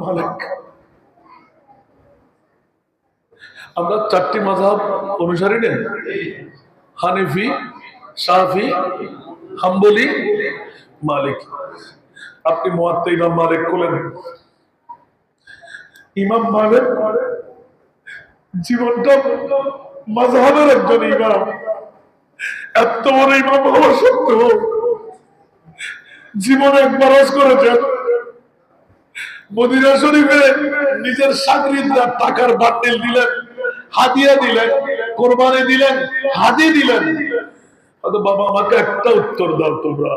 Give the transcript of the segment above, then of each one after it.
মালিক। আমরা চারটি মাঝহাব অনুসারী নেই হানিফি সাফি হাম্বলি, মালিক। আপনি মোয়াত্তা ইমাম মালিক করলেন। ইমাম মালিক জীবনটা মাঝহাবের একজন ইমাম। এত বড় ইমাম হওয়া সত্ত্বেও জীবনে একবার করেছেন। মদিনা শরীফে নিজের সাগরিদরা টাকার বান্ডেল দিলেন, হাদিয়া দিলেন, কোরবানি দিলেন হাদি দিলেন। বাবা আমাকে একটা উত্তর দাও তোমরা।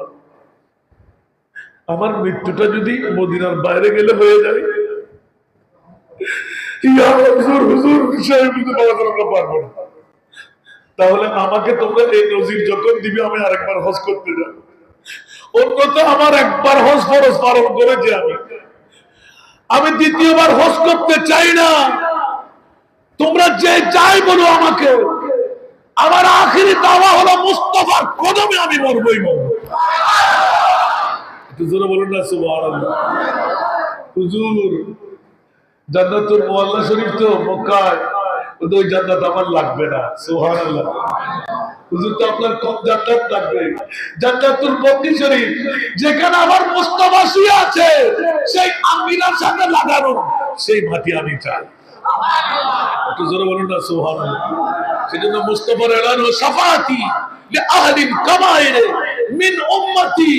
আমার মৃত্যুটা যদি মদিনার বাইরে গেলে হয়ে যায় তাহলে আমাকে তোমরা এই নজির যখন দিবে, আমি আরেকবার হজ করতে যাব। অন্যত আমার একবার হজ ফরজ পালন করেছি আমি। আমি দ্বিতীয়বার হজ করতে চাই না। তোমরা যে চাই বলো আমাকে। আমার আখিরি দাওয়া হলো, মুস্তফার কদমে আমি মরবই মরব। একটু জোরে বলুন না হুজুর, জান্নাতুল মুআল্লা শরীফ তো মক্কায় ওই জান্নাত আমার লাগবে না, সুবহানাল্লাহ। যেখানে আমার মুস্তাফা শুয়ে আছে, সেই আমিনার সাথে লাগানো, সেই মাটি আমি চাই। একটু জোরে বলুন না, সুবহানাল্লাহ। সেজন্য মুস্তাফার এলান সাফাতি মিন উম্মতি।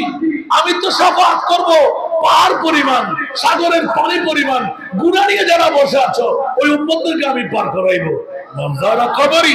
আমি তো সাফাত করব, পাহাড় পরিমাণ, সাগরের পানি পরিমাণ গুণা নিয়ে যারা বসে আছো, ওই উম্মতদেরকে আমি পার করাইবো। কবরি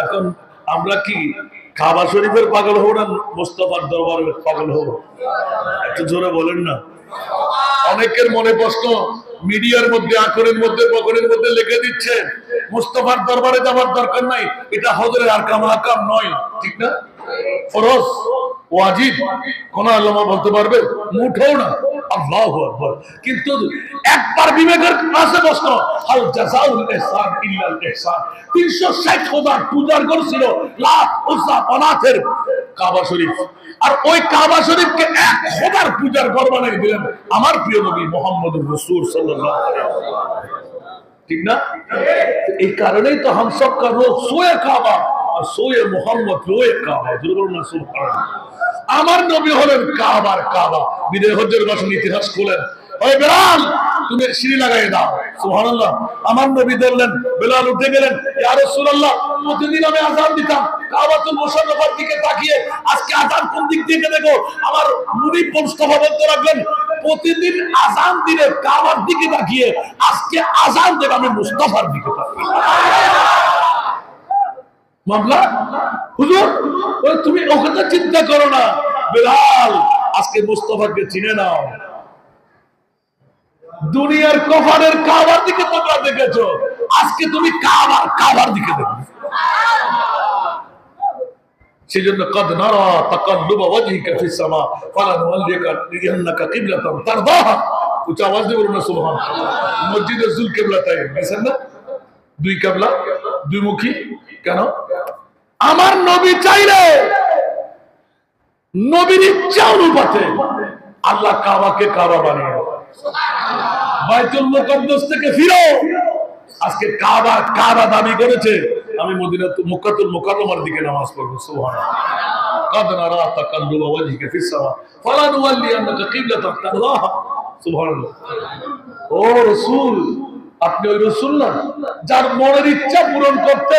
এখন আমরা কি কাবা শরীফের পাগল হব না মোস্তফার দরবারের পাগল হব? একটু জোরে বলেন না। অনেকের মনে প্রশ্ন, মিডিয়ার মধ্যে আকরের মধ্যে বকরের মধ্যে লিখে দিচ্ছে, মুস্তফার দরবারে যাওয়ার দরকার নাই, এটা হজরের আর কাম আকাম নয়, ঠিক না? ফরজ? ওয়াজিব? কোন আল্লামা বলতে পারবে? মুঠও না। আল্লাহু আকবার। কিন্তু একবার বিবেকের কাছে প্রশ্ন হাল জাযাউল ইহসান ইল্লাল ইহসান। 360 হাজার পূজার করছিল, লাখ উজ্জা মানাতের কাবা শরীফ। আর ওই কাবা শরীফকে এক হাজার পূজার ঘর বানিয়ে দিলেন আমার প্রিয় নবী মোহাম্মদুর রাসূল সাল্লাল্লাহু আলাইহি ঠিক না? এই কারণেই তো হাম সব কা রোজ সোয়ে কাবা আর সোয়ে মোহাম্মদ রোয়ে কাবা। জোরে না, সুবহানাল্লাহ। আমার নবী হলেন কাবার কাবা। বিদায় বসন ইতিহাস খুলেন। তুমি সিঁড়ি লাগাই দাও। আমার নবী বললেন বেলাল উঠে গেলেন প্রতিদিন আমি আযান দিতাম। দিকে তাকিয়ে আজকে কোন দিক থেকে দেখো আমার প্রতিদিন দিলে কাবার দিকে তাকিয়ে আজকে আযান দেব আমি মুস্তাফার দিকে তাকিয়ে। মামলা? হুজুর তুমি ও চিন্তা করো না। বেলাল, আজকে মুস্তফাকে চিনে নাও। দুনিয়ার কফারের কাবার দিকে তোমরা দেখেছ। আজকে তুমি কাবার কাবার দিকে দেখবে সেজন্য কদ নারা তাকাল্লুবা ওয়াজহিকা ফিস সামা ফালানুওয়াল্লিকা লিয়ান্নাকা কিবলাতান তারদাহা উচ্চ আওয়াজ দিয়ে বলুন না মসজিদে জুল কিবলাতাই বুঝছেন না? দুই কিবলা, দুই মুখী, কেন? আমার নবী চাইলে নবীর ইচ্ছা অনুপাতে আল্লাহ কাবাকে কাবা বানিয়ে বাইতুল থেকে ফিরো। আজকে কাবা কাবা দাবি করেছে। আমি মদিনা মুকাতুল মুকাররমার দিকে নামাজ পড়ব, সুবহানাল্লাহ। কদ নারা তাকাল্লুবা ওয়াজহিকা ফিস সামা। ফালা নুওয়াল্লি সুবহানাল্লাহ। ও রাসূল, আপনি ওই রাসূল না, যার মনের ইচ্ছা পূরণ করতে